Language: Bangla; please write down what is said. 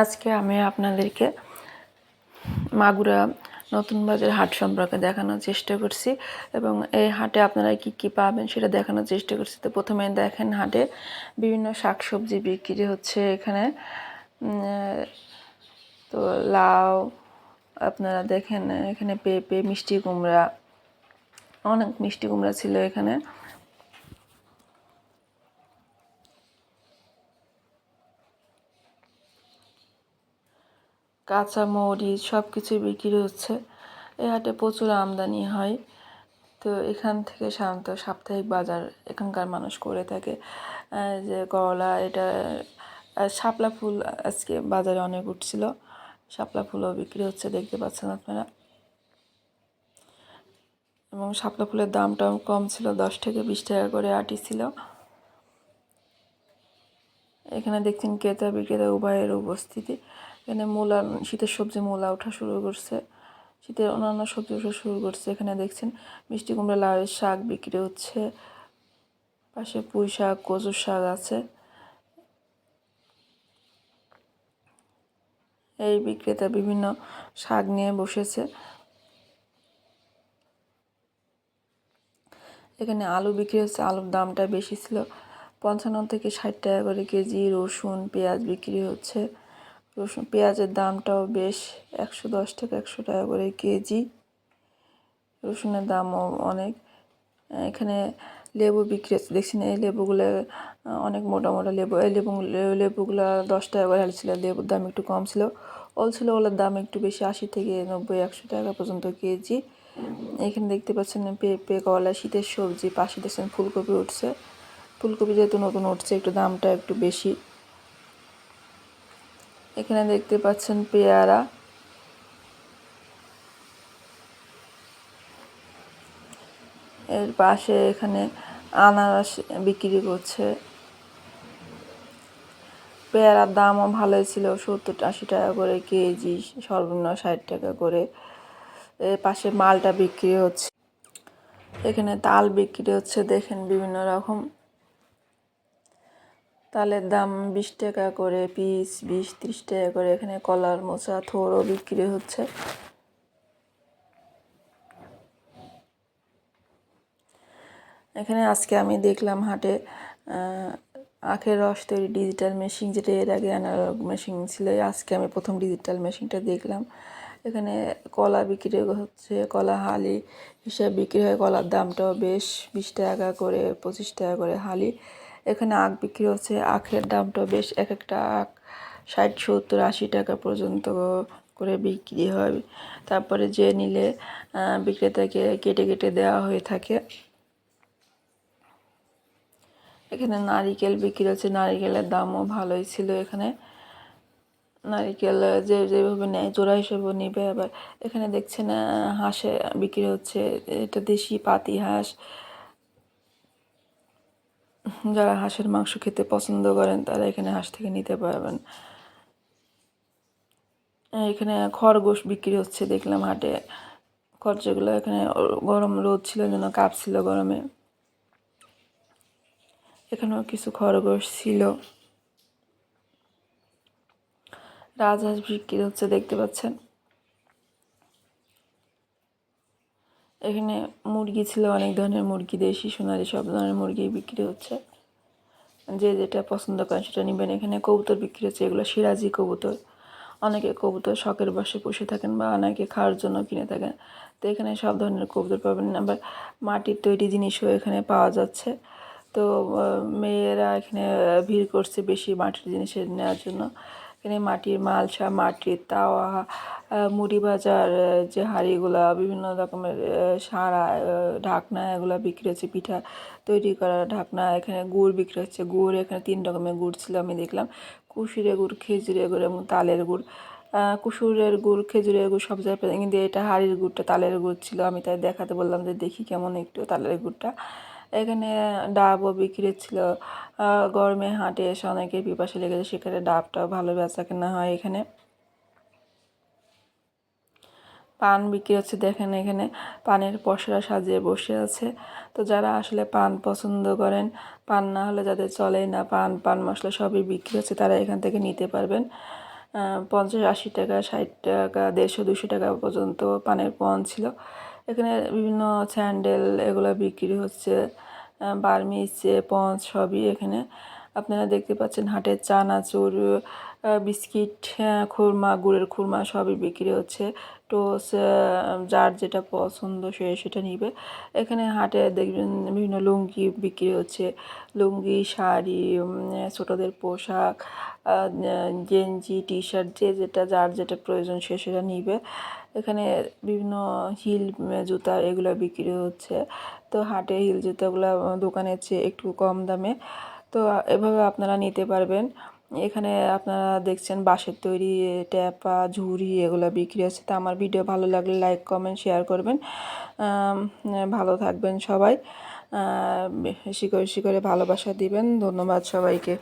আজকে আমি আপনাদেরকে মাগুরা নতুন বাজার হাট সম্পর্কে দেখানোর চেষ্টা করছি এবং এই হাটে আপনারা কি কি পাবেন সেটা দেখানোর চেষ্টা করছি। তো প্রথমে দেখেন হাটে বিভিন্ন শাকসবজি বিক্রি হচ্ছে এখানে। তো লাউ, আপনারা দেখেন এখানে পেঁপে, মিষ্টি কুমড়া, অনেক মিষ্টি কুমড়া ছিল এখানে। কাঁচা মরিচ সব কিছুই বিক্রি হচ্ছে। এই হাটে প্রচুর আমদানি হয়। তো এখান থেকে সাধারণত সাপ্তাহিক বাজার এখানকার মানুষ করে থাকে। যে করলা, এটা শাপলা ফুল আজকে বাজারে অনেক উঠছিল। শাপলা ফুলও বিক্রি হচ্ছে, দেখতে পাচ্ছেন আপনারা। এবং শাপলা ফুলের দামটাও কম ছিল, দশ থেকে বিশ টাকা করে আটি ছিল। এখানে দেখছেন ক্রেতা বিক্রেতা উভয়ের উপস্থিতি। এখানে মূলা, শীতের সবজি মূলা ওঠা শুরু করছে। শীতের অন্যান্য সবজি ওঠা শুরু করছে। এখানে দেখছেন মিষ্টি কুমড়া, লাউয়ের শাক বিক্রি হচ্ছে। পাশে পুঁই শাক কচুর শাক আছে। এই বিক্রেতা বিভিন্ন শাক নিয়ে বসেছে। এখানে আলু বিক্রি হচ্ছে। আলুর দামটা বেশি ছিল। পঞ্চান্ন থেকে ষাট টাকা করে কেজি। রসুন, পেঁয়াজ বিক্রি হচ্ছে। রসুন পেঁয়াজের দামটাও বেশ একশো দশ থেকে একশো টাকা করে কেজি। রসুনের দামও অনেক। এখানে লেবু বিক্রি হচ্ছে। দেখছি না এই লেবুগুলো অনেক মোটা মোটা লেবু। এই লেবু, লেবুগুলো দশ টাকা করে হাল ছিল। লেবুর দাম একটু কম ছিল। ওল ছিল, ওলের দাম একটু বেশি, আশি থেকে নব্বই, একশো টাকা পর্যন্ত কেজি। এখানে দেখতে পাচ্ছেন পেঁপে কলা শীতের সবজি, পাশে দেখছেন, ফুলকপি উঠছে। ফুলকপি যেহেতু নতুন উঠছে, একটু দামটা একটু বেশি। এখানে দেখতে পাচ্ছেন পেয়ারা। এর পাশে এখানে আনারস বিক্রি করছে। পেয়ারার দামও ভালোই ছিল, সত্তর আশি টাকা করে কেজি, সর্বনিম্ন ষাট টাকা করে। এর পাশে মালটা বিক্রি হচ্ছে। এখানে তাল বিক্রি হচ্ছে, দেখেন বিভিন্ন রকম। তালের দাম বিশ টাকা করে পিস, বিশ, ত্রিশ টাকা করে। এখানে কলার মোচা থোড়ও বিক্রি হচ্ছে। এখানে আজকে আমি দেখলাম হাটে আখের রস তৈরি ডিজিটাল মেশিন যেটা এর আগে অ্যানালগ মেশিন ছিল। আজকে আমি প্রথম ডিজিটাল মেশিনটা দেখলাম। এখানে কলা বিক্রি হচ্ছে, কলা হালি হিসাবে বিক্রি হয়। কলার দামটাও বেশ বিশ টাকা করে, পঁচিশ টাকা করে হালি। এখানে আখ বিক্রি হচ্ছে, আখের দামটাও বেশ এক একটা আখ, ষাট, সত্তর, আশি টাকা পর্যন্ত করে বিক্রি হয়। তারপরে যে নিলে বিক্রেতাকে কেটে কেটে দেওয়া হয়ে থাকে। এখানে নারিকেল বিক্রি হচ্ছে, নারিকেলের দামও ভালোই ছিল এখানে। নারিকেল যে যেভাবে নেয়, জোড়া হিসেবে নিবে, আবার এখানে দেখছেন হাঁসে বিক্রি হচ্ছে, এটা দেশি পাতি হাঁস। যারা হাঁসের মাংস খেতে পছন্দ করেন, তারা এখানে হাঁস থেকে নিতে পারবেন। এখানে খরগোশ বিক্রি হচ্ছে দেখলাম হাটে। খরচাগুলো এখানে গরম রোদ ছিল যেন কাঁপছিল গরমে। এখানেও কিছু খরগোশ ছিল। রাজহাঁস বিক্রি হচ্ছে, দেখতে পাচ্ছেন। এখানে মুরগি ছিল, অনেক ধরনের মুরগি, দেশি, সোনালি, সব ধরনের মুরগি বিক্রি হচ্ছে। যে যেটা পছন্দ করেন সেটা নেবেন। এখানে কবুতর বিক্রি হচ্ছে, এগুলো সিরাজি কবুতর। অনেকে কবুতর শখের বসে পুষে থাকেন বা অনেকে খাওয়ার জন্য কিনে থাকেন। তো এখানে সব ধরনের কবুতর পাবেন। আবার মাটির তৈরি জিনিসও এখানে পাওয়া যাচ্ছে। তো মেয়েরা এখানে ভিড় করছে বেশি মাটির জিনিসের নেওয়ার জন্য। এখানে মাটির মালসা মাটির তাওয়া মুড়ি ভাজার যে হাঁড়িগুলা, বিভিন্ন রকমের সারা ঢাকনা এগুলো বিক্রি হচ্ছে, পিঠা তৈরি করা ঢাকনা, এখানে গুড় বিক্রি হচ্ছে, গুড়, এখানে তিন রকমের গুড় ছিল আমি দেখলাম। কুশিরে গুড় খেজুরে গুড় এবং তালের গুড়। কুসুরের গুড়, খেজুরের গুড় সব জায়গায় কিন্তু এটা হাড়ির গুড়টা, তালের গুড় ছিল, আমি তাই দেখাতে বললাম যে দেখি কেমন একটু তালের গুড়টা। এখানে ডাবও বিক্রি ছিল। গরমে হাটে এসে অনেকের পিপাসা লেগেছে সেখানে ডাবটাও ভালো বেচা কেনা হয় এখানে। পান বিক্রি হচ্ছে, দেখেন এখানে পানের পসরা সাজিয়ে বসে আছে। তো যারা আসলে পান পছন্দ করেন, পান না হলে যাদের চলেই না, পান পান মশলা সবই বিক্রি হচ্ছে, তারা এখান থেকে নিতে পারবেন। পঞ্চাশ আশি টাকা, ষাট টাকা, দেড়শো, দুশো টাকা পর্যন্ত পানের পণ ছিল। এখানে বিভিন্ন স্যান্ডেল এগুলো বিক্রি হচ্ছে বার্মিজ পঞ্চ সবই এখানে। আপনারা দেখতে পাচ্ছেন হাটের চানাচুর বিস্কিট খুরমা, গুড়ের খুরমা সবই বিক্রি হচ্ছে। টোস যার যেটা পছন্দ সে সেটা নিবে। এখানে হাটে দেখবেন বিভিন্ন লুঙ্গি বিক্রি হচ্ছে। লুঙ্গি, শাড়ি ছোটোদের পোশাক গেঞ্জি টি শার্ট যে যেটা, যার যেটা প্রয়োজন সে সেটা নিবে। এখানে বিভিন্ন হিল জুতা এগুলো বিক্রি হচ্ছে। তো হাটে হিল জুতাগুলো দোকানের চেয়ে একটু কম দামে। তো এভাবে আপনারা নিতে পারবেন। এখানে আপনারা দেখছেন বাঁশের তৈরি ট্যাপা ঝুড়ি এগুলো বিক্রি হচ্ছে। তা আমার ভিডিও ভালো লাগলে লাইক কমেন্ট শেয়ার করবেন। ভালো থাকবেন সবাই। বেশি করে করে ভালোবাসা দিবেন। ধন্যবাদ সবাইকে।